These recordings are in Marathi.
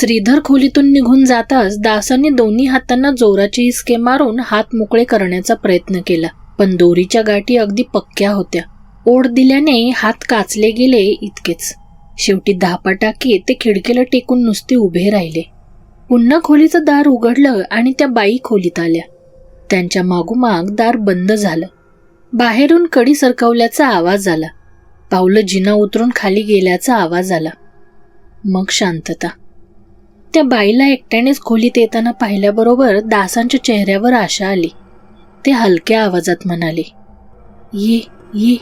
श्रीधर खोलीतून निघून जाताच दासांनी दोन्ही हातांना जोराची हिसके मारून हात मोकळे करण्याचा प्रयत्न केला. पण दोरीच्या गाठी अगदी पक्क्या होत्या. ओढ दिल्याने हात काचले गेले इतकेच. शेवटी धापा टाकी ते खिडकीला टेकून नुसते उभे राहिले. पुन्हा खोलीचं दार उघडलं आणि त्या बाई खोलीत आल्या. त्यांच्या मागोमाग दार बंद झालं. बाहेरून कडी सरकवल्याचा आवाज आला. पावलं जिना उतरून खाली गेल्याचा आवाज आला. मग शांतता. त्या बाईला एकट्यानेच खोलीत येताना पाहिल्याबरोबर दासांच्या चेहऱ्यावर आशा आली. ते हलक्या आवाजात म्हणाले ये ये.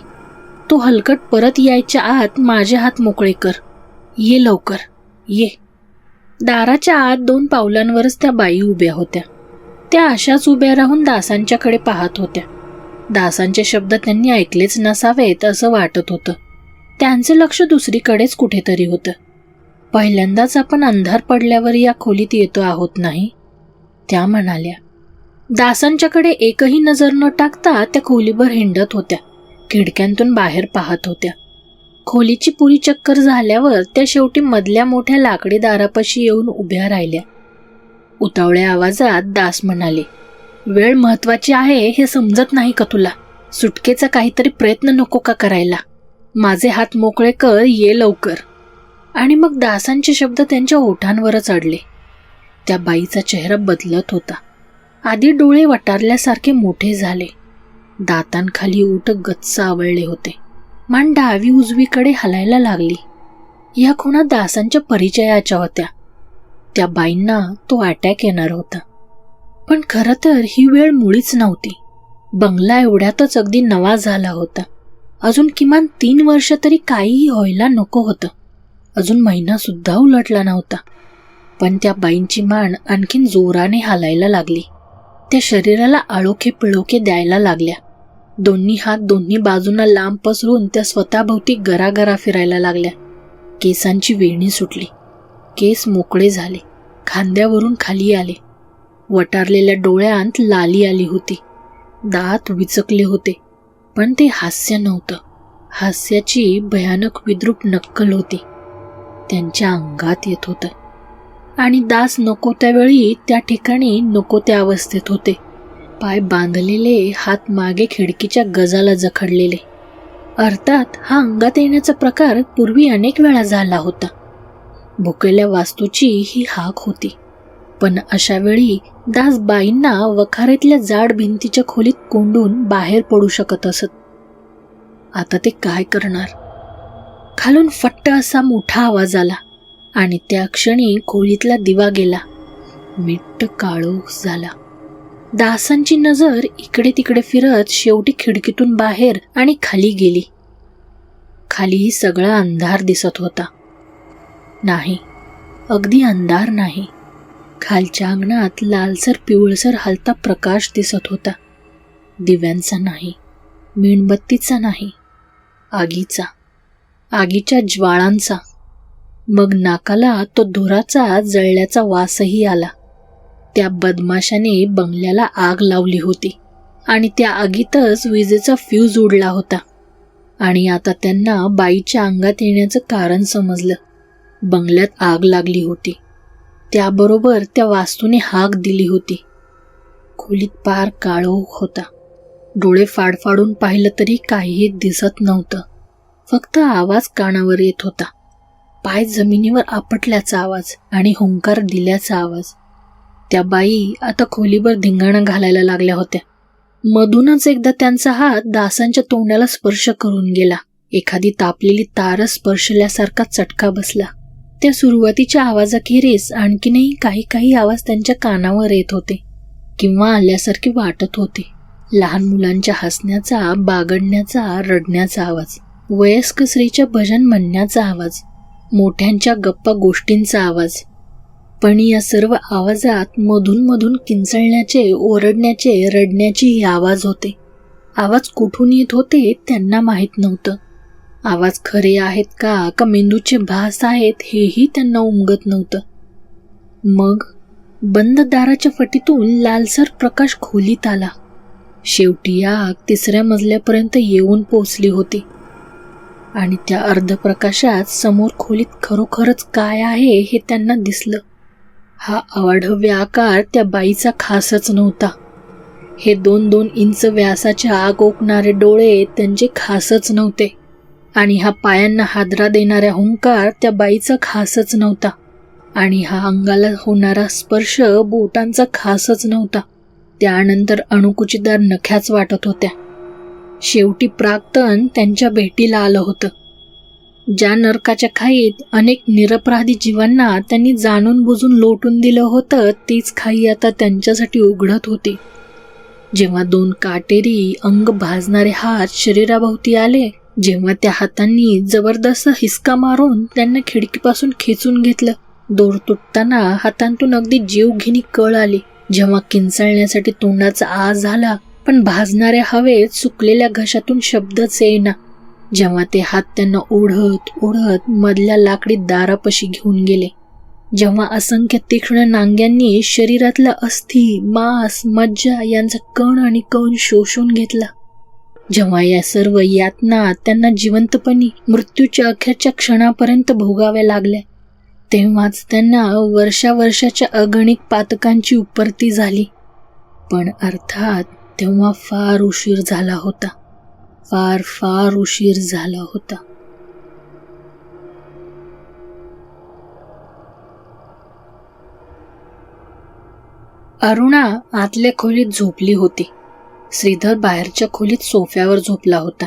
तो हलकट परत यायच्या आत माझे हात मोकळे कर. ये लवकर. ये. दाराच्या आत दोन पावलांवरच त्या बाई उभ्या होत्या. त्या अशाच उभ्या राहून दासांच्याकडे पाहत होत्या. दासांचे शब्द त्यांनी ऐकलेच नसावेत असं वाटत होतं. त्यांचं लक्ष दुसरीकडेच कुठेतरी होतं. पहिल्यांदाच आपण अंधार पडल्यावर या खोलीत येतो आहोत नाही? त्या म्हणाल्या दासांच्याकडे एकही नजर न टाकता त्या खोलीभर हिंडत होत्या. खिडक्यांतून बाहेर पाहत होत्या. खोलीची पुरी चक्कर झाल्यावर त्या शेवटी मधल्या मोठ्या लाकडी दारापाशी येऊन उभ्या राहिल्या. उतावळ्या आवाजात दास म्हणाले वेळ महत्वाची आहे हे समजत नाही का तुला? सुटकेचा काहीतरी प्रयत्न नको का करायला? माझे हात मोकळे कर ये लवकर. आणि मग दासांचे शब्द त्यांच्या ओठांवरच अडले. त्या बाईचा चेहरा बदलत होता. आधी डोळे वटारल्यासारखे मोठे झाले. दातांखाली ओठ गच्च आवळले होते. मान डावी उजवीकडे हलायला लागली. या खुणा दासांच्या परिचयाच्या होत्या. त्या बाईंना तो अटॅक येणार होता. पण खरं तर ही वेळ मुळीच नव्हती. बंगला एवढ्यातच अगदी नवा झाला होता. अजून किमान तीन वर्ष तरी काहीही व्हायला नको होतं. अजून महिना सुद्धा उलटला नव्हता. पण त्या बाईंची मान आणखीन जोराने हालायला लागली. त्या शरीराला आळोखे पिळोखे द्यायला लागल्या. दोन्ही हात दोन्ही बाजूंना लांब पसरून त्या स्वतःभोवती गरागरा फिरायला लागल्या. केसांची वेणी सुटली. केस मोकळे झाले. खांद्यावरून खाली आले. वटारलेल्या डोळ्यांत लाली आली होती. दात विचकले होते. पण ते हास्य नव्हतं. हास्याची भयानक विद्रूप नक्कल होती. त्यांच्या अंगात येत होतं. आणि दास नको त्यावेळी त्या ठिकाणी नको त्या अवस्थेत होते. पाय बांधलेले हात मागे खिडकीच्या गजाला जखडलेले. अर्थात हा अंगात येण्याचा प्रकार पूर्वी अनेक वेळा झाला होता. भुकेल्या वास्तूची ही हाक होती. पण अशा वेळी दास बाईंना वखारेतल्या जाड भिंतीच्या खोलीत कोंडून बाहेर पडू शकत असत. आता ते काय करणार? खालून फट्ट असा मोठा आवाज आला आणि त्या क्षणी खोलीतला दिवा गेला. मिट्ट काळोख झाला. दासांची नजर इकडे तिकडे फिरत शेवटी खिडकीतून बाहेर आणि खाली गेली. खालीही सगळा अंधार दिसत होता. नाही अगदी अंधार नाही. खालच्या अंगणात लालसर पिवळसर हलता प्रकाश दिसत होता. दिव्यांचा नाही मेणबत्तीचा नाही आगीचा. आगीच्या ज्वाळांचा. मग नाकाला तो धुराचा जळल्याचा वासही आला. त्या बदमाशाने बंगल्याला आग लावली होती आणि त्या आगीतच विजेचा फ्यूज उडला होता. आणि आता त्यांना बाईच्या अंगात येण्याचं कारण समजलं. बंगल्यात आग लागली होती. त्याबरोबर त्या वास्तूने हाक दिली होती. खोलीत पार काळोख होता. डोळे फाडफाडून पाहिलं तरी काहीही दिसत नव्हतं. फक्त आवाज कानावर येत होता. पाय जमिनीवर आपटल्याचा आवाज आणि हुंकार दिल्याचा आवाज. त्या बाई आता खोलीभर धिंगाणा घालायला लागल्या होत्या. मधूनच एकदा त्यांचा हात दासांच्या तोंडाला स्पर्श करून गेला. एखादी तापलेली तार स्पर्शल्यासारखा चटका बसला. त्या सुरुवातीच्या आवाजाखेरीस आणखीनही काही काही आवाज त्यांच्या कानावर येत होते किंवा आल्यासारखे वाटत होते. लहान मुलांच्या हसण्याचा बागडण्याचा रडण्याचा आवाज. वयस्क स्त्रीच्या भजन म्हणण्याचा आवाज मोठ्यांच्या गप्पा गोष्टींचा आवाज. पण या सर्व आवाजात मधून मधून किंचळण्याचे ओरडण्याचे रडण्याचेही आवाज होते. आवाज कुठून येत होते त्यांना माहीत नव्हतं. आवाज खरे आहेत का का मेंदूचे भास आहेत हेही त्यांना उमगत नव्हतं. मग बंद दाराच्या फटीतून लालसर प्रकाश खोलीत आला. शेवटी आग तिसऱ्या मजल्यापर्यंत येऊन पोचली होती. आणि त्या अर्धप्रकाशात समोर खोलीत खरोखरच काय आहे हे त्यांना दिसलं. हा अवाढव्य आकार त्या बाईचा खासच नव्हता. हे दोन दोन इंच व्यासाचे आग ओकणारे डोळे त्यांचे खासच नव्हते. आणि हा पायांना हादरा देणारा हुंकार त्या बाईचा खासच नव्हता. आणि हा अंगाला होणारा स्पर्श बोटांचा खासच नव्हता. त्यानंतर अणुकुचीदार नख्याच वाटत होत्या. शेवटी प्राक्तन त्यांच्या भेटीला आलं होतं. ज्या नरकाच्या खाईत अनेक निरपराधी जीवांना त्यांनी जाणून बुजून लोटून दिलं होतं तीच खाई आता त्यांच्यासाठी उघडत होती. जेव्हा दोन काटेरी अंग भाजणारे हात शरीराभोवती आले जेव्हा त्या हातांनी जबरदस्त हिसका मारून त्यांना खिडकीपासून खेचून घेतलं. दोर तुटताना हातांतून अगदी जीवघेणी कळ आली. जेव्हा किंचाळण्यासाठी तोंडाचा आज झाला पण भाजणाऱ्या हवेत सुकलेल्या घशातून शब्दच येईना. जेव्हा ते हात त्यांना ओढत ओढत मधल्या लाकडी दारापाशी घेऊन गेले. जेव्हा असंख्य तीक्ष्ण नांग्यांनी शरीरातला अस्थि मांस मज्जा यांचा कण आणि कण शोषून घेतला. जेव्हा या सर्व यातना त्यांना जिवंतपणी मृत्यूच्या अखेरच्या क्षणापर्यंत भोगाव्या लागल्या तेव्हाच त्यांना वर्षावर्षाच्या अगणिक पातकांची उपरती झाली. पण अर्थात तेव्हा फार उशीर झाला होता. फार फार उशीर झाला होता. अरुणा आतल्या खोलीत झोपली होती. श्रीधर बाहेरच्या खोलीत सोफ्यावर झोपला होता.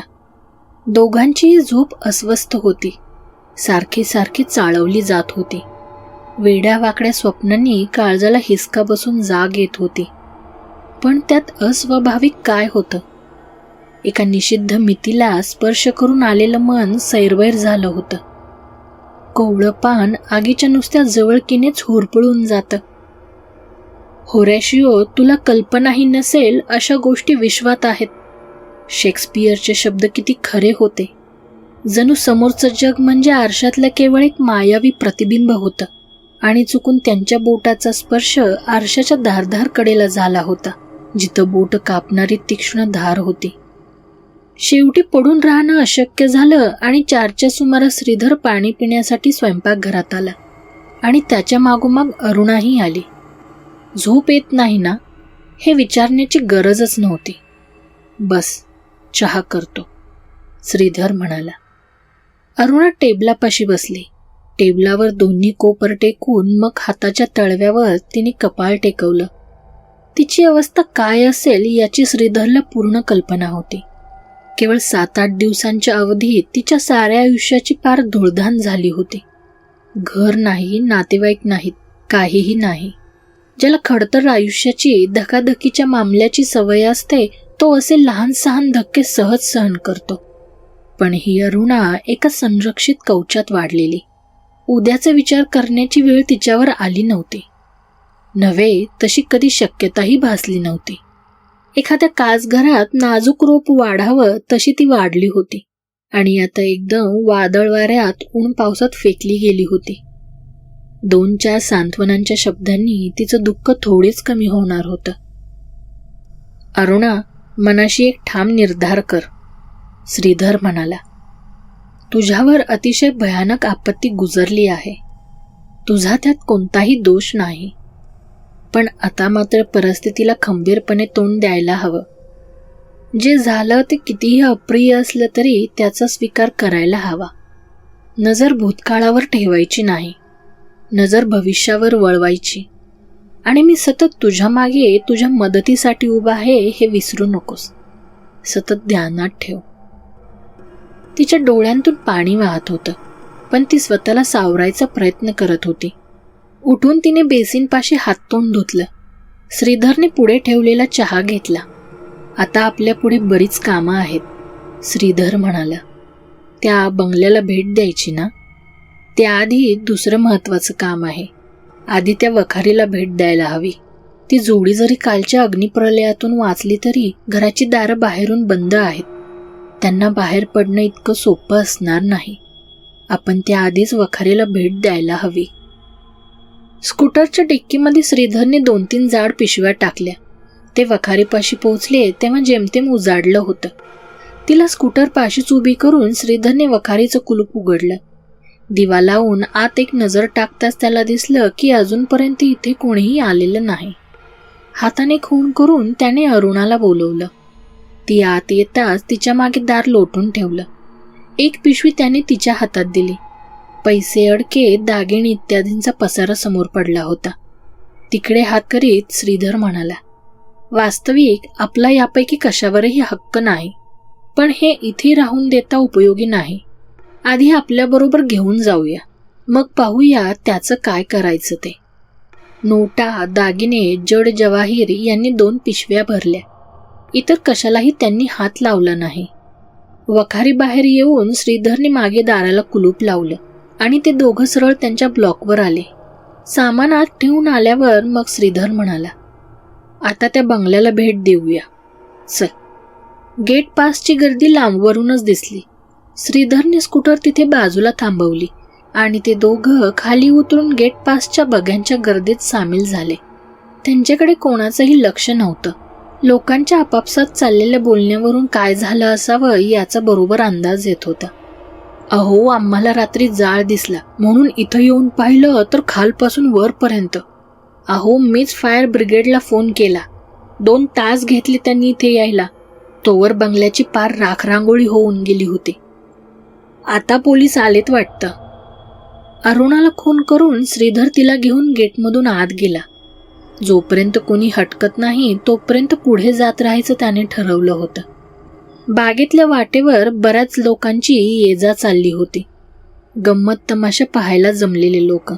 दोघांचीही झोप अस्वस्थ होती. सारखी सारखी चाळवली जात होती. वेड्या वाकड्या स्वप्नांनी काळजाला हिसका बसून जाग येत होती. पण त्यात अस्वाभाविक काय होतं? एका निषिद्ध मितीला स्पर्श करून आलेलं मन सैरवैर झालं होतं. कोवळं पान आगीच्या नुसत्या जवळकीनेच होरपळून जातं. होरॅशिओ तुला कल्पनाही नसेल अशा गोष्टी विश्वात आहेत. शेक्सपियरचे शब्द किती खरे होते. जणू समोरचं जग म्हणजे आरशातलं केवळ एक मायावी प्रतिबिंब होतं आणि चुकून त्यांच्या बोटाचा स्पर्श आरशाच्या धारधार कडेला झाला होता. जिथं बोट कापणारी तीक्ष्ण धार होती. शेवटी पडून राहणं अशक्य झालं आणि चारच्या सुमारास श्रीधर पाणी पिण्यासाठी स्वयंपाकघरात आला आणि त्याच्या मागोमाग अरुणाही आली. झोप येत नाही ना? हे विचारण्याची गरजच नव्हती. बस चहा करतो श्रीधर म्हणाला. अरुणा टेबलापाशी बसली. टेबलावर दोन्ही कोपर टेकून मग हाताच्या तळव्यावर तिने कपाळ टेकवलं. तिची अवस्था काय असेल याची श्रीधरला पूर्ण कल्पना होती. केवळ सात आठ दिवसांच्या अवधीत तिच्या साऱ्या आयुष्याची फार धुळधाण झाली होती. घर नाही नातेवाईक नाहीत काहीही नाही. ज्याला खडतर आयुष्याची धकाधकीच्या मामल्याची सवय असते तो असे लहान सहान धक्के सहज सहन करतो. पण ही अरुणा एका संरक्षित कवचात वाढलेली. उद्याचा विचार करण्याची वेळ तिच्यावर आली नव्हती. नव्हे तशी कधी शक्यताही भासली नव्हती. एखाद्या काचघरात नाजूक रोप वाढावं तशी ती वाढली होती. आणि आता एकदम वादळ वाऱ्यात ऊन पावसात फेकली गेली होती. दोन चार सांत्वनांच्या शब्दांनी तिचं दुःख थोडेच कमी होणार होतं. अरुणा मनाशी एक ठाम निर्धार कर श्रीधर म्हणाला. तुझ्यावर अतिशय भयानक आपत्ती गुजरली आहे. तुझा त्यात कोणताही दोष नाही. पण आता मात्र परिस्थितीला खंबीरपणे तोंड द्यायला हवं. जे झालं ते कितीही अप्रिय असलं तरी त्याचा स्वीकार करायला हवा. नजर भूतकाळावर ठेवायची नाही. नजर भविष्यावर वळवायची. आणि मी सतत तुझ्या मागे तुझ्या मदतीसाठी उभा आहे हे विसरू नकोस. सतत ध्यानात ठेव. तिच्या डोळ्यांतून पाणी वाहत होतं पण ती स्वतःला सावरायचा प्रयत्न करत होती. उठून तिने बेसिनपाशी हात तोंड धुतलं. श्रीधरने पुढे ठेवलेला चहा घेतला. आता आपल्या पुढे बरीच कामं आहेत श्रीधर म्हणाला. त्या बंगल्याला भेट द्यायची ना? त्याआधी दुसरं महत्त्वाचं काम आहे. आधी त्या वखारीला भेट द्यायला हवी. ती जोडी जरी कालच्या अग्निप्रलयातून वाचली तरी घराची दारं बाहेरून बंद आहेत. त्यांना बाहेर पडणं इतकं सोपं असणार नाही. आपण त्याआधीच वखारीला भेट द्यायला हवी. स्कूटरच्या डिक्कीमध्ये श्रीधरने दोन तीन जाड पिशव्या टाकल्या. ते वखारीपाशी पोहोचले तेव्हा जेमतेम उजाडलं होतं. तिला स्कूटर पाशीच उभी करून श्रीधरने वखारीचं कुलूप उघडलं. दिवा लावून आत एक नजर टाकताच त्याला दिसलं की अजूनपर्यंत इथे कोणीही आलेलं नाही. हाताने खून करून त्याने अरुणाला बोलवलं. ती आत येताच तिच्यामागे दार लोटून ठेवलं. एक पिशवी त्याने तिच्या हातात दिली. पैसे अडके दागिने इत्यादींचा पसारा समोर पडला होता. तिकडे हात करीत श्रीधर म्हणाला वास्तविक आपला यापैकी कशावरही हक्क नाही पण हे इथे राहून देता उपयोगी नाही. आधी आपल्याबरोबर घेऊन जाऊया. मग पाहूया त्याचं काय करायचं ते. नोटा दागिने जड जवाहीर यांनी दोन पिशव्या भरल्या. इतर कशालाही त्यांनी हात लावला नाही. वखारी बाहेर येऊन श्रीधरने मागे दाराला कुलूप लावलं. आणि ते दोघं सरळ त्यांच्या ब्लॉकवर आले. सामान आत ठेवून आल्यावर मग श्रीधर म्हणाला आता त्या बंगल्याला भेट देऊया. चल. गेट पासची गर्दी लांबवरूनच दिसली. श्रीधरने स्कूटर तिथे बाजूला थांबवली आणि ते दोघं खाली उतरून गेट पासच्या बघ्यांच्या गर्दीत सामील झाले. त्यांच्याकडे कोणाचंही लक्ष नव्हतं. लोकांच्या आपापसात चाललेल्या बोलण्यावरून काय झालं असावं याचा बरोबर अंदाज येत होता. अहो आम्हाला रात्री जाळ दिसला. म्हणून इथं येऊन पाहिलं तर खालपासून वरपर्यंत. अहो मीच फायर ब्रिगेडला फोन केला. दोन तास घेतले त्यांनी इथे यायला. तोवर बंगल्याची पार राखरांगोळी होऊन गेली होती. आता पोलीस आलेत वाटतं. अरुणाला खून करून श्रीधर तिला घेऊन गेटमधून आत गेला. जोपर्यंत कोणी हटकत नाही तोपर्यंत पुढे जात राहायचं त्याने ठरवलं होतं. बागेतल्या वाटेवर बऱ्याच लोकांची ये जा चालली होती. गंमत तमाशा पाहायला जमलेले लोक.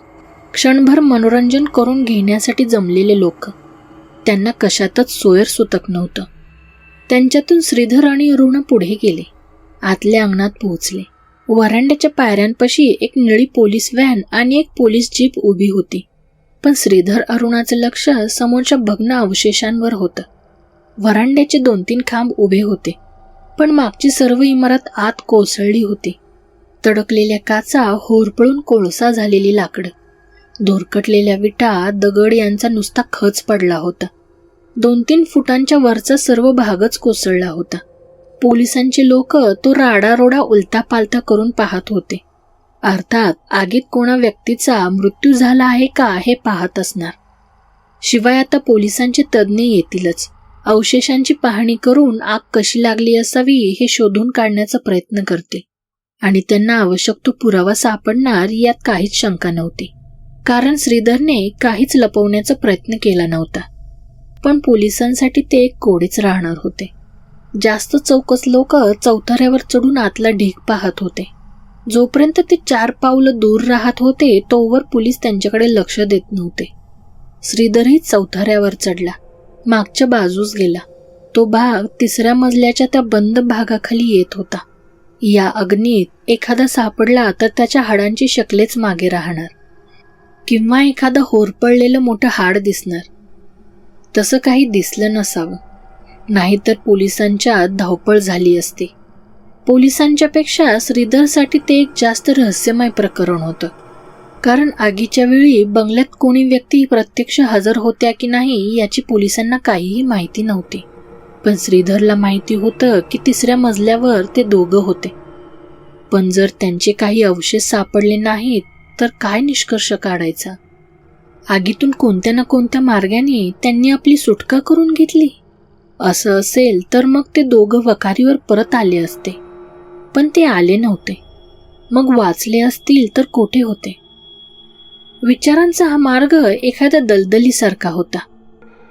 क्षणभर मनोरंजन करून घेण्यासाठी जमलेले लोक. त्यांना कशातच सोयर सुतक नव्हतं. त्यांच्यातून श्रीधर आणि अरुणा पुढे गेले. आतल्या अंगणात पोहोचले. वरांड्याच्या पायऱ्यांपाशी एक निळी पोलीस व्हॅन आणि एक पोलीस जीप उभी होती. पण श्रीधर अरुणाचं लक्ष समोरच्या भग्न अवशेषांवर होतं. वरांड्याचे दोन तीन खांब उभे होते. पण मागची सर्व इमारत आत कोसळली होती. तडकलेल्या काचा होरपळून कोळसा झालेली लाकडं. धोरकटलेल्या विटा दगड यांचा नुसता खच पडला होता. दोन तीन फुटांच्या वरचा सर्व भागच कोसळला होता. पोलिसांचे लोक तो राडारोडा उलता पालता करून पाहत होते. अर्थात आगीत कोणा व्यक्तीचा मृत्यू झाला आहे का हे पाहत असणार. शिवाय आता पोलिसांचे तज्ज्ञ येतीलच. अवशेषांची पाहणी करून आग कशी लागली असावी हे शोधून काढण्याचा प्रयत्न करते. आणि त्यांना आवश्यक तो पुरावा सापडणार यात काहीच शंका नव्हती. कारण श्रीधरने काहीच लपवण्याचा प्रयत्न केला नव्हता. पण पोलिसांसाठी ते एक कोडेच राहणार होते. जास्त चौकस लोक चौथऱ्यावर चढून आतला ढीक पाहत होते. जोपर्यंत ते चार पावलं दूर राहत होते तोवर पोलीस त्यांच्याकडे लक्ष देत नव्हते. श्रीधरही चौथऱ्यावर चढला. मागच्या बाजूस गेला. तो भाग तिसऱ्या मजल्याच्या त्या बंद भागाखाली येत होता. या अग्नीत एखादा सापडला तर त्याच्या हाडांची शकलेच मागे राहणार. किंवा एखादं होरपळलेलं मोठं हाड दिसणार. तसं काही दिसलं नसावं. नाहीतर पोलिसांच्या धावपळ झाली असती. पोलिसांच्यापेक्षा श्रीधरसाठी ते एक जास्त रहस्यमय प्रकरण होतं. कारण आगीच्या वेळी बंगल्यात कोणी व्यक्ती प्रत्यक्ष हजर होत्या की नाही याची पोलिसांना काहीही माहिती नव्हती. पण श्रीधरला माहिती होतं की तिसऱ्या मजल्यावर ते दोघं होते. पण जर त्यांचे काही अवशेष सापडले नाहीत तर काय निष्कर्ष काढायचा? आगीतून कोणत्या ना कोणत्या मार्गाने त्यांनी आपली सुटका करून घेतली? असं असेल तर मग ते दोघं वकारीवर परत आले असते. पण ते आले नव्हते. मग वाचले असतील तर कोठे होते? विचारांचा हा मार्ग एखाद्या दलदलीसारखा होता.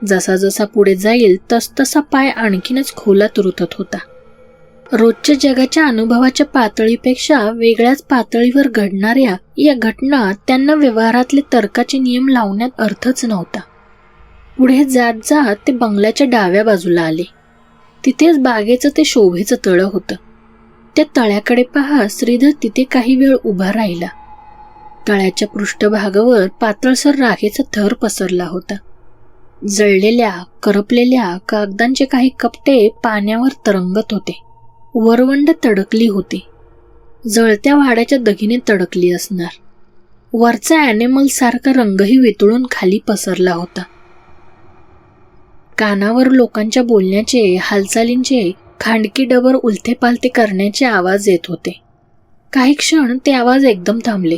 जसा जसा पुढे जाईल तस तसा पाय आणखीनच खोलात रुतत होता. रोजच्या जगाच्या अनुभवाच्या पातळीपेक्षा वेगळ्याच पातळीवर घडणाऱ्या या घटना त्यांना व्यवहारातले तर्काचे नियम लावण्यात अर्थच नव्हता. पुढे जात जात ते बंगल्याच्या डाव्या बाजूला आले. तिथेच बागेचं ते शोभेचं तळं होतं. त्या तळ्याकडे पहा श्रीधर तिथे काही वेळ उभा राहिला. तळ्याच्या पृष्ठभागावर पातळसर राखेचा थर पसरला होता. जळलेल्या करपलेल्या कागदांचे काही कपटे पाण्यावर तरंगत होते. वरवंड तडकली होती. जळत्या वाड्याच्या दगीने तडकली असणार. वरचा ॲनिमल सारखा रंगही वितळून खाली पसरला होता. कानावर लोकांच्या बोलण्याचे हालचालींचे खांडकी डबर उलथेपालथे करण्याचे आवाज येत होते. काही क्षण ते आवाज एकदम थांबले.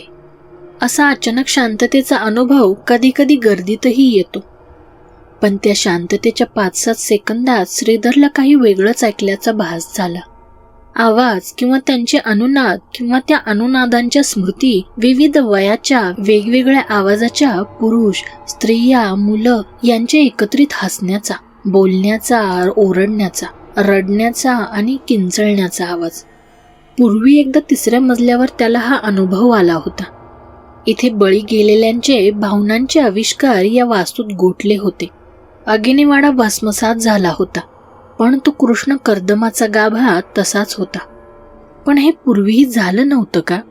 असा अचानक शांततेचा अनुभव कधी कधी गर्दीतही येतो. पण त्या शांततेच्या पाच सात सेकंदात श्रीधरला काही वेगळंच ऐकल्याचा भास झाला. आवाज किंवा त्यांचे अनुनाद किंवा त्या अनुनादांच्या स्मृती विविध वयाच्या वेगवेगळ्या आवाजाच्या पुरुष स्त्रिया मुलं यांच्या एकत्रित हसण्याचा बोलण्याचा ओरडण्याचा रडण्याचा आणि किंचळण्याचा आवाज. पूर्वी एकदा तिसऱ्या मजल्यावर त्याला हा अनुभव आला होता. इथे बळी गेलेल्यांचे भावनांचे आविष्कार या वास्तूत गोठले होते. अग्निवाडा भस्मसात झाला होता पण तो कृष्ण कर्दमाचा गाभा तसाच होता. पण हे पूर्वीही झालं नव्हतं का?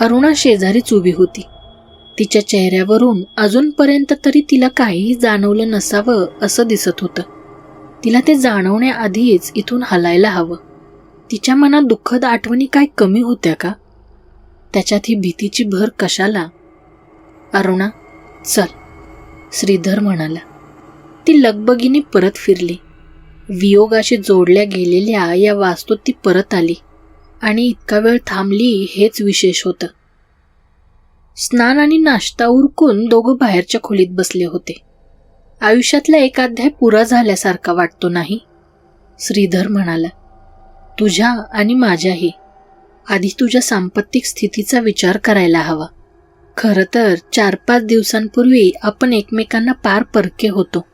अरुणा शेजारीच उभी होती. तिच्या चेहऱ्यावरून अजूनपर्यंत तरी तिला काहीही जाणवलं नसावं असं दिसत होतं. तिला ते जाणवण्याआधीच इथून हलायला हवं. तिच्या मनात दुःखद आठवणी काय कमी होत्या का? त्याच्यात ही भीतीची भर कशाला? अरुणा चल श्रीधर म्हणाला. ती लगबगीने परत फिरली. वियोगाशी जोडल्या गेलेल्या या वास्तूत ती परत आली आणि इतका वेळ थांबली हेच विशेष होतं. स्नान आणि नाश्ता उरकून दोघं बाहेरच्या खोलीत बसले होते. आयुष्यातला एक अध्याय पुरा झाल्यासारखा वाटतो नाही? श्रीधर म्हणाला तुझ्या आणि माझ्याही आधी तुझ्या सांपत्तिक स्थितीचा विचार करायला हवा. खरं तर चार पाच दिवसांपूर्वी आपण एकमेकांना पार परके होतो.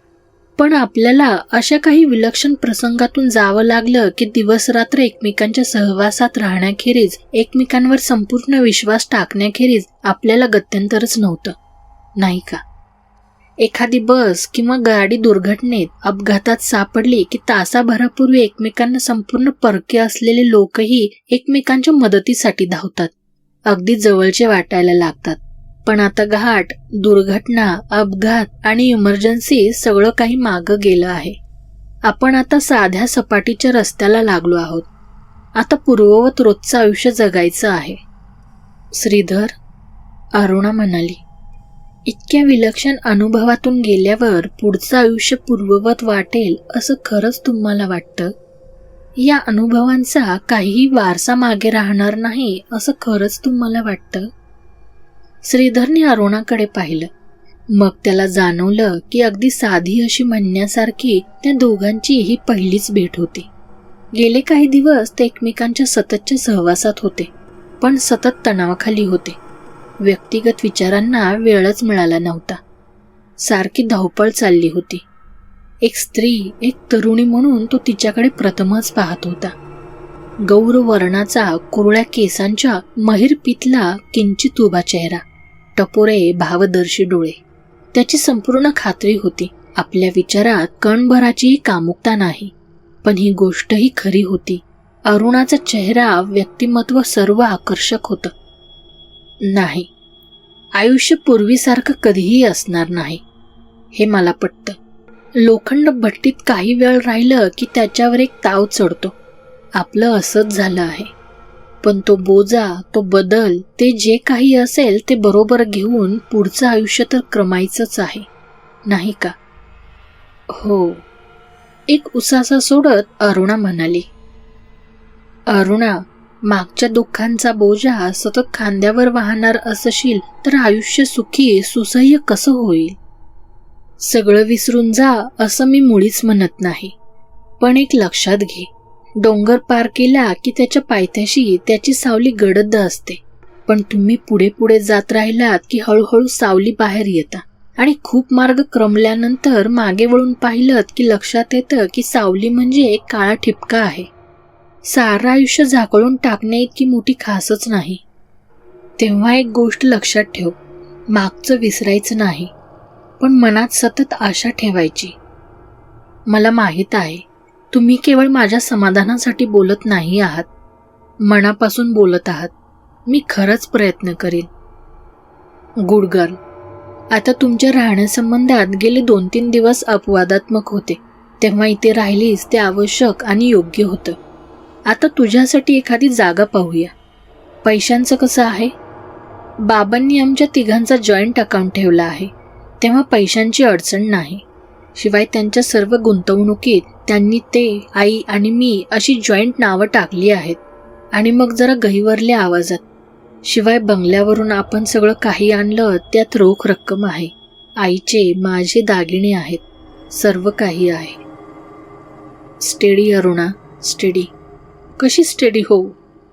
पण आपल्याला अशा काही विलक्षण प्रसंगातून जावं लागलं की दिवस रात्र एकमेकांच्या सहवासात राहण्याखेरीज एकमेकांवर संपूर्ण विश्वास टाकण्याखेरीज आपल्याला गत्यंतरच नव्हतं. नाही का? एखादी बस किंवा गाडी दुर्घटनेत अपघातात सापडली की तासाभरापूर्वी एकमेकांना संपूर्ण परके असलेले लोकही एकमेकांच्या मदतीसाठी धावतात. अगदी जवळचे वाटायला लागतात. पण आता घाट दुर्घटना अपघात आणि इमर्जन्सी सगळं काही मागं गेलं आहे. आपण आता साध्या सपाटीच्या रस्त्याला लागलो आहोत. आता पूर्ववत रोजचं आयुष्य जगायचं आहे. श्रीधर अरुणा म्हणाली. इतक्या विलक्षण अनुभवातून गेल्यावर पुढचं आयुष्य पूर्ववत वाटेल असं खरंच तुम्हाला वाटतं? या अनुभवांचा काहीही वारसा मागे राहणार नाही असं खरंच तुम्हाला वाटतं? श्रीधरने अरुणाकडे पाहिलं. मग त्याला जाणवलं की अगदी साधी अशी म्हणण्यासारखी त्या दोघांची ही पहिलीच भेट होती. गेले काही दिवस ते एकमेकांच्या सततच्या सहवासात होते पण सतत तणावाखाली होते. व्यक्तिगत विचारांना वेळच मिळाला नव्हता. सारखी धावपळ चालली होती. एक स्त्री एक तरुणी म्हणून तो तिच्याकडे प्रथमच पाहत होता. गौर वर्णाचा कुरळ्या केसांच्या महिर पितला किंचित उभा चेहरा टपोरे भावदर्शी डोळे. त्याची संपूर्ण खात्री होती आपल्या विचारात कणभराचीही कामुकता नाही. पण ही गोष्टही खरी होती. अरुणाचा चेहरा व्यक्तिमत्व सर्व आकर्षक होतं. नाही. आयुष्य पूर्वीसारखं कधीही असणार नाही. हे मला पटतं. लोखंड भट्टीत काही वेळ राहिलं की त्याच्यावर एक ताव चढतो. आपलं असंच झालं आहे. पण तो बोजा तो बदल ते जे काही असेल ते बरोबर घेऊन पुढचं आयुष्य तर क्रमायचंच आहे. नाही का? हो. एक उसासा सोडत अरुणा म्हणाली. अरुणा मागच्या दुःखांचा बोजा सतत खांद्यावर वाहणार असशील तर आयुष्य सुखी सुसह्य कसं होईल? सगळं विसरून जा असं मी मुळीच म्हणत नाही. पण एक लक्षात घे. डोंगर पार केला की त्याच्या पायथ्याशी त्याची सावली गडद असते. पण तुम्ही पुढे पुढे जात राहिलात की हळूहळू सावली बाहेर येता. आणि खूप मार्ग क्रमल्यानंतर मागे वळून पाहिलं की लक्षात येतं की सावली म्हणजे एक काळा ठिपका आहे. सारं आयुष्य झाकळून टाकणे इतकी मोठी खासच नाही. तेव्हा एक गोष्ट लक्षात ठेव मागचं विसरायचं नाही पण मनात सतत आशा ठेवायची. मला माहीत आहे तुम्ही केवळ माझ्या समाधानासाठी बोलत नाही आहात मनापासून बोलत आहात मी खरंच प्रयत्न करीन. गुड गर्ल आता तुमच्या राहण्यासंबंधात गेले दोन तीन दिवस अपवादात्मक होते तेव्हा इथे राहिलीस ते आवश्यक आणि योग्य होतं. आता तुझ्यासाठी एखादी जागा पाहूया. पैशांचं कसं आहे? बाबांनी आमच्या तिघांचा जॉईंट अकाउंट ठेवला आहे. तेव्हा पैशांची अडचण नाही. शिवाय त्यांच्या सर्व गुंतवणुकीत त्यांनी ते आई आणि मी अशी जॉईंट नावं टाकली आहेत. आणि मग जरा गहिवरल्या आवाजात शिवाय बंगल्यावरून आपण सगळं काही आणलं त्यात रोख रक्कम आहे. आईचे माझे दागिने आहेत. सर्व काही आहे. स्टेडी अरुणा. स्टेडी. कशी स्टडी हो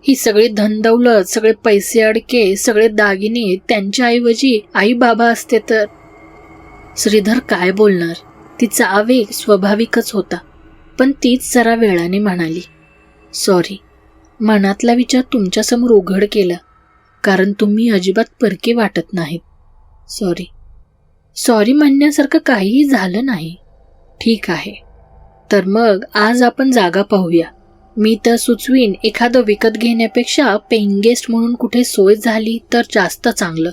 ही सगळी धनदौलत सगळे पैसे अडके सगळे दागिने त्यांच्याऐवजी आई बाबा असते तर? श्रीधर काय बोलणार? तिचा आवेग स्वाभाविकच होता पण तीच जरा वेळाने म्हणाली सॉरी मनातला विचार तुमच्यासमोर उघड केला कारण तुम्ही अजिबात परके वाटत नाहीत. सॉरी सॉरी म्हणण्यासारखं काहीही झालं नाही. ठीक आहे तर मग आज आपण जागा पाहूया. मी तर सुचवीन एखादं विकत घेण्यापेक्षा पेइंग गेस्ट म्हणून कुठे सोय झाली तर जास्त चांगलं.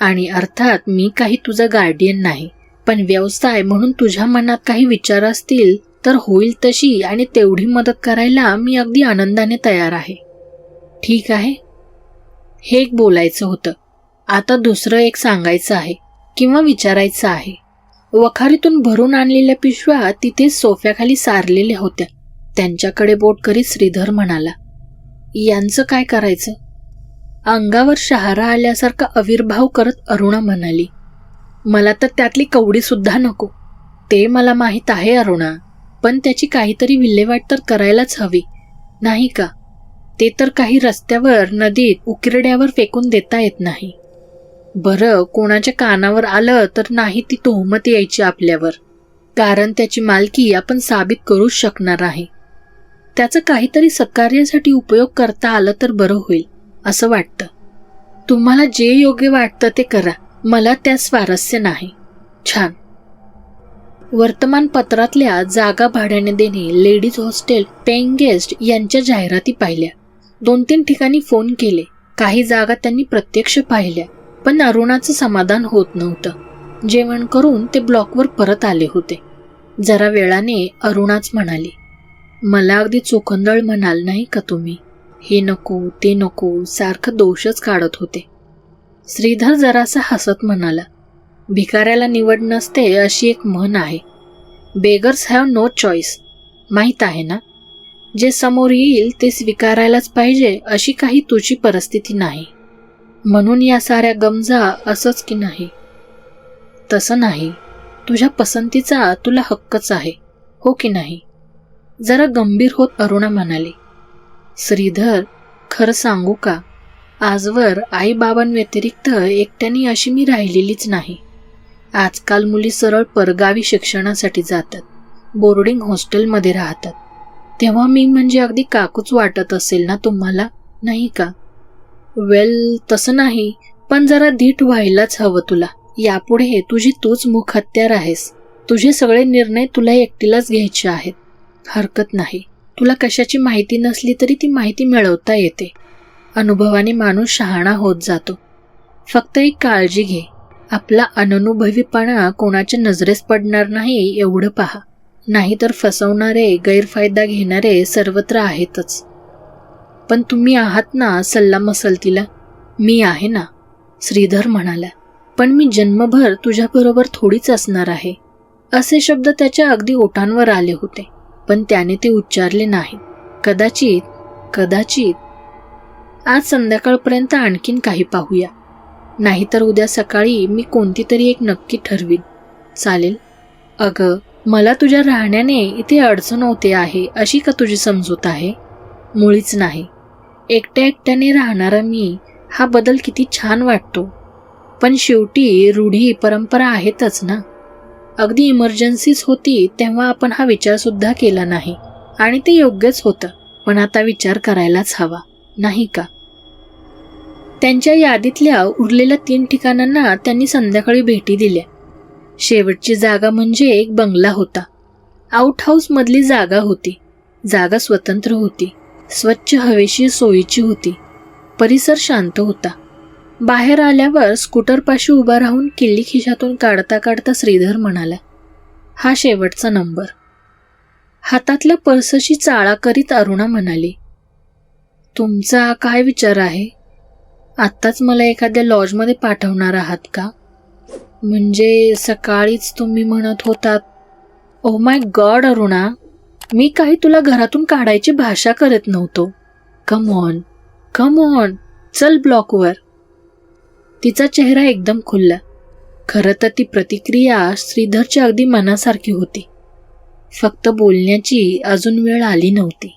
आणि अर्थात मी काही तुझा गार्डियन नाही. पण व्यवसाय म्हणून तुझ्या मनात काही विचार असतील तर होईल तशी आणि तेवढी मदत करायला मी अगदी आनंदाने तयार आहे. ठीक आहे. हे एक बोलायचं होतं. आता दुसरं एक सांगायचं आहे किंवा विचारायचं आहे. वखारीतून भरून आणलेल्या पिशव्या तिथे सोफ्याखाली सारलेल्या होत्या. त्यांच्याकडे बोट करीत श्रीधर म्हणाला यांचं काय करायचं? अंगावर शहारा आल्यासारखा आविर्भाव करत अरुणा म्हणाली मला तर त्यातली कवडीसुद्धा नको. ते मला माहीत आहे अरुणा पण त्याची काहीतरी विल्हेवाट तर करायलाच हवी नाही का? ते तर काही रस्त्यावर नदीत उकिरड्यावर फेकून देता येत नाही. बरं कोणाच्या कानावर आलं तर नाही ती तोहमत यायची आपल्यावर कारण त्याची मालकी आपण साबित करूच शकणार आहे. त्याचं काहीतरी सत्कार्यासाठी उपयोग करता आलं तर बरं होईल असं वाटतं. तुम्हाला जे योग्य वाटतं ते करा मला त्यात स्वारस्य नाही. छान. वर्तमानपत्रातल्या जागा भाड्याने देणे लेडीज हॉस्टेल पेइंग गेस्ट यांच्या जाहिराती पाहिल्या. दोन तीन ठिकाणी फोन केले. काही जागा त्यांनी प्रत्यक्ष पाहिल्या पण अरुणाचं समाधान होत नव्हतं. जेवण करून ते ब्लॉकवर परत आले होते. जरा वेळाने अरुणाच म्हणाली मला अगदी चोखंदळ म्हणाल नाही का तुम्ही? हे नको ते नको सारखं दोषच काढत होते. श्रीधर जरासा हसत म्हणाला भिकाऱ्याला निवड नसते अशी एक म्हण आहे. बेगर्स हॅव नो चॉईस माहीत आहे ना? जे समोर येईल ते स्वीकारायलाच पाहिजे अशी काही तुझी परिस्थिती नाही. म्हणून या साऱ्या गमजा असंच की नाही? तसं नाही. तुझ्या पसंतीचा तुला हक्कच आहे हो की नाही? जरा गंभीर होत अरुणा म्हणाली श्रीधर खरं सांगू का? आजवर आई बाबांव्यतिरिक्त एकट्याने अशी मी राहिलेलीच नाही. आजकाल मुली सरळ परगावी शिक्षणासाठी जातात बोर्डिंग हॉस्टेलमध्ये राहतात. तेव्हा मी म्हणजे अगदी काकूच वाटत असेल ना तुम्हाला नाही का? वेल तसं नाही पण जरा धीट व्हायलाच हवं तुला. यापुढे तुझी तूच मुखत्यार आहेस. तुझे सगळे निर्णय तुला एकटीलाच घ्यायचे आहेत. हरकत नाही. तुला कशाची माहिती नसली तरी ती माहिती मिळवता येते. अनुभवाने माणूस शहाणा होत जातो. फक्त एक काळजी घे. आपला अननुभवीपणा कोणाच्या नजरेस पडणार नाही एवढं पहा. नाहीतर फसवणारे गैरफायदा घेणारे सर्वत्र आहेतच. पण तुम्ही आहात ना सल्ला मसलतीला? मी आहे ना? श्रीधर म्हणाला. पण मी जन्मभर तुझ्याबरोबर थोडीच असणार आहे. असे शब्द त्याच्या अगदी ओठांवर आले होते. पण त्याने ते उच्चारले नाही कदाचित कदाचित. आज संध्याकाळपर्यंत आणखीन काही पाहूया. नाहीतर उद्या सकाळी मी कोणती तरी एक नक्की ठरवीन. चालेल? अगं मला तुझ्या राहण्याने इथे अडचण होते आहे अशी का तुझी समजूत आहे? मुळीच नाही. एकट्या एकट्याने राहणारा मी हा बदल किती छान वाटतो. पण शेवटी रूढी परंपरा आहेतच ना? अगदी इमर्जन्सीच होती तेव्हा आपण हा विचारसुद्धा केला नाही. आणि ते योग्यच होतं पण आता विचार करायलाच हवा नाही का? त्यांच्या यादीतल्या उरलेल्या तीन ठिकाणांना त्यांनी संध्याकाळी भेटी दिल्या. शेवटची जागा म्हणजे एक बंगला होता. आउट जागा होती. जागा स्वतंत्र होती. स्वच्छ हवेशी सोयीची होती. परिसर शांत होता. बाहेर आल्यावर स्कूटरपाशी उभा राहून किल्ली खिशातून काढता काढता श्रीधर म्हणाला हा शेवटचा नंबर. हातातल्या पर्सशी चाळा करीत अरुणा म्हणाली तुमचा काय विचार आहे? आत्ताच मला एखाद्या लॉजमध्ये पाठवणार आहात का? म्हणजे सकाळीच तुम्ही म्हणत होतात ओ माय गॉड अरुणा मी काही तुला घरातून काढायची भाषा करत नव्हतो. कम ऑन कम ऑन चल ब्लॉकवर तिचा चेहरा एकदम खुलला. खरं तर ती प्रतिक्रिया श्रीधरच्या अगदी मनासारखी होती. फक्त बोलण्याची अजून वेळ आली नव्हती.